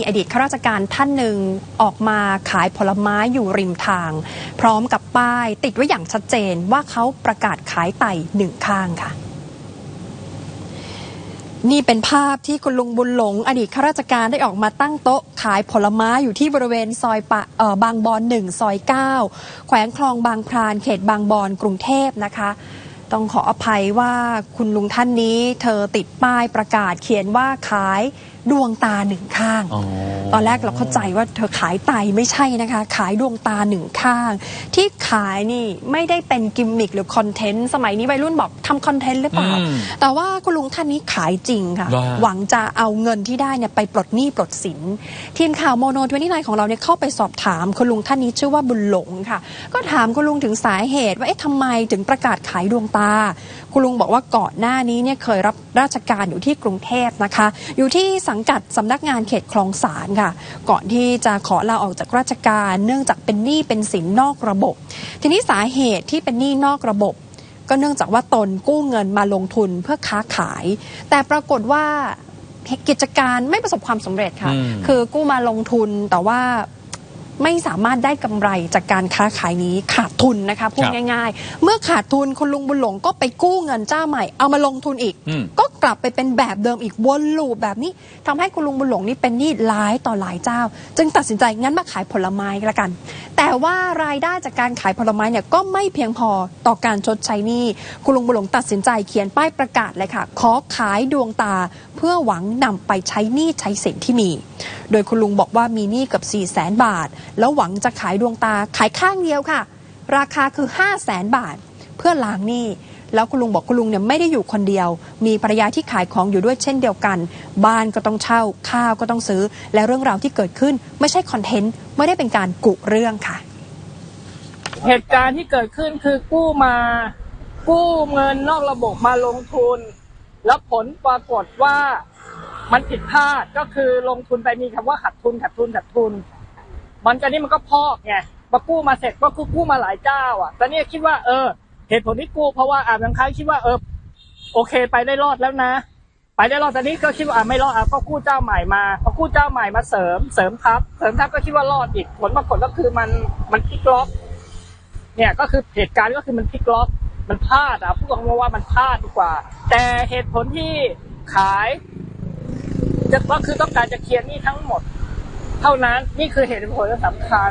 มีอดีตข้าราชการท่านหนึ่งออกมาขายผลไม้อยู่ริมทาง พร้อมกับป้ายติดไว้อย่างชัดเจนว่าเขาประกาศขายไต่หนึ่งข้างค่ะ นี่เป็นภาพที่คุณลุงบุญหลง อดีตข้าราชการได้ออกมาตั้งโต๊ะขายผลไม้อยู่ที่บริเวณซอยปะบางบอนหนึ่งซอยเก้าแขวงคลองบางพรานเขตบางบอนกรุงเทพนะคะต้องขออภัยว่าคุณลุงท่านนี้ เธอติดป้ายประกาศเขียนว่าขาย ดวงตาหนึ่งข้างอ๋อตอนแรกเราเข้าใจว่าเธอขายไตไม่ใช่นะคะ ขายดวงตาหนึ่งข้าง ที่ขายนี่ไม่ได้เป็นกิมมิคหรือคอนเทนต์สมัยนี้วัยรุ่นบอกทำคอนเทนต์หรือเปล่าอืมแต่ว่าคุณลุงท่านนี้ขายจริงค่ะว่าหวังจะเอาเงินที่ได้เนี่ยไปปลดหนี้ปลดสิน ทีมข่าวโมโนทเวนตี้ไนของเราเนี่ยเข้าไปสอบถามคุณลุงท่านนี้ชื่อว่าบุญหลงค่ะ ก็ถามคุณลุงถึงสาเหตุ ว่าเอ๊ะทำไมถึงประกาศขายดวงตา คุณลุงบอกว่าก่อนหน้านี้เนี่ยเคยรับราชการอยู่ที่กรุงเทพนะคะ อยู่ที่สังกัดสำนักงานเขตคลองสารค่ะ ก่อนที่จะขอลาออกจากราชการเนื่องจากเป็นหนี้เป็นสินนอกระบบ ทีนี้สาเหตุที่เป็นหนี้นอกระบบ ก็เนื่องจากว่าตนกู้เงินมาลงทุนเพื่อค้าขาย แต่ปรากฏว่ากิจการไม่ประสบความสำเร็จค่ะอืมคือกู้มาลงทุนแต่ว่า ไม่สามารถได้กำไรจากการค้าขายนี้ขาดทุนนะคะพูดครับง่าย ๆ เมื่อขาดทุนคุณลุงบุญหลงก็ไปกู้เงินเจ้าใหม่เอามาลงทุนอีกอืมก็กลับไปเป็นแบบเดิมอีกวนลูปแบบนี้ทำให้คุณลุงบุญหลงนี่เป็นหนี้หลายต่อหลายเจ้า จึงตัดสินใจงั้นมาขายผลไม้ก็แล้วกัน แต่ว่ารายได้จากการขายผลไม้เนี่ยก็ไม่เพียงพอต่อการชดใช้หนี้คุณลุงบุญหลงตัดสินใจเขียนป้ายประกาศเลยค่ะ ขอขายดวงตาเพื่อหวังนำไปใช้หนี้ใช้สินที่มี โดยคุณลุงบอกว่ามีหนี้กับ 4 0 0แสนบาท แล้วหวังจะขายดวงตาขายข้างเดียวค่ะ ราคาคือ 5 0 0แสนบาท เพื่อล้างหนี้แล้วคุณลุงบอกคุณลุงเนี่ยไม่ได้อยู่คนเดียว มีภรรยาที่ขายของอยู่ด้วยเช่นเดียวกัน บ้านก็ต้องเช่า ข้าวก็ต้องซื้อ และเรื่องราวที่เกิดขึ้น ไม่ใช่คอนเทนต์ ไม่ได้เป็นการกุเรื่องค่ะ เหตุการณ์ที่เกิดขึ้นคือกู้มา กู้เงินนอกระบบมาลงทุน แล้วผลปรากฏว่า มันผิดพลาดก็คือลงทุนไปมีคำว่าขาดทุนขาดทุนขาดทุน มันก็นี่มันก็พอกไงมากู้มาเสร็จก็กู้กู้มาหลายเจ้า อะตอนนี้คิดว่าเออ เหตุผลที่กู้เพราะว่าอ่าบางครั้งคิดว่าเออ โอเคไปได้รอดแล้วนะ ไปได้รอดตอนนี้ก็คิดว่าอะไม่รอดอะก็กู้เจ้าใหม่มาพอกู้เจ้าใหม่มาเสริมเสริมทับเสริมทับก็คิดว่ารอดอีกผลปรากฏก็คือมันมันพลิกล็อกเนี่ยก็คือเหตุการณ์ก็คือมันพลิกล็อกมันพลาดอะพูดตรงๆว่ามันพลาดดีกว่า แต่เหตุผลที่ขาย จะก็คือต้องการจะเคลียร์หนี้ทั้งหมด เท่านั้นนี่คือเหตุผลสำคัญ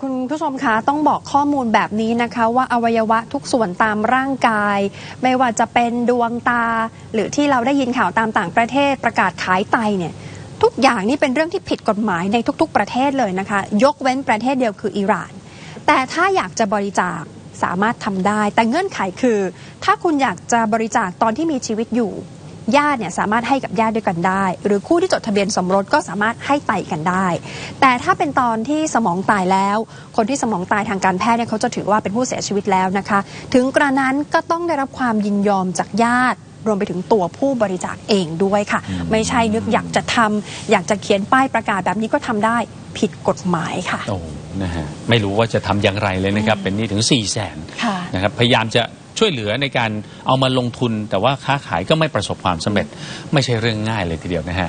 คุณผู้ชมคะต้องบอกข้อมูลแบบนี้นะคะว่าอวัยวะทุกส่วนตามร่างกาย ไม่ว่าจะเป็นดวงตา หรือที่เราได้ยินข่าวตามต่างประเทศประกาศขายไตเนี่ยทุกอย่างนี่เป็นเรื่องที่ผิดกฎหมายในทุก ๆ ประเทศเลยนะคะ ยกเว้นประเทศเดียวคืออิหร่าน แต่ถ้าอยากจะบริจาคสามารถทำได้ แต่เงื่อนไขคือ ถ้าคุณอยากจะบริจาคตอนที่มีชีวิตอยู่ ญาติเนี่ยสามารถให้กับญาติด้วยกันได้ หรือคู่ที่จดทะเบียนสมรสก็สามารถให้ไต่กันได้ แต่ถ้าเป็นตอนที่สมองตายแล้ว คนที่สมองตายทางการแพทย์เนี่ยเขาจะถือว่าเป็นผู้เสียชีวิตแล้วนะคะ ถึงกระนั้นก็ต้องได้รับความยินยอมจากญาติรวมไปถึงตัวผู้บริจาคเองด้วยค่ะ ไม่ใช่นึกอยากจะทำอยากจะเขียนป้ายประกาศแบบนี้ก็ทำได้ผิดกฎหมายค่ะโอ้นะฮะไม่รู้ว่าจะทำอย่างไรเลยนะครับ เป็นหนี้ถึง4ี่แสนค่ะนะครับพยายามจะ ช่วยเหลือในการเอามาลงทุน แต่ว่าค้าขายก็ไม่ประสบความสำเร็จ ไม่ใช่เรื่องง่ายเลยทีเดียวนะฮะ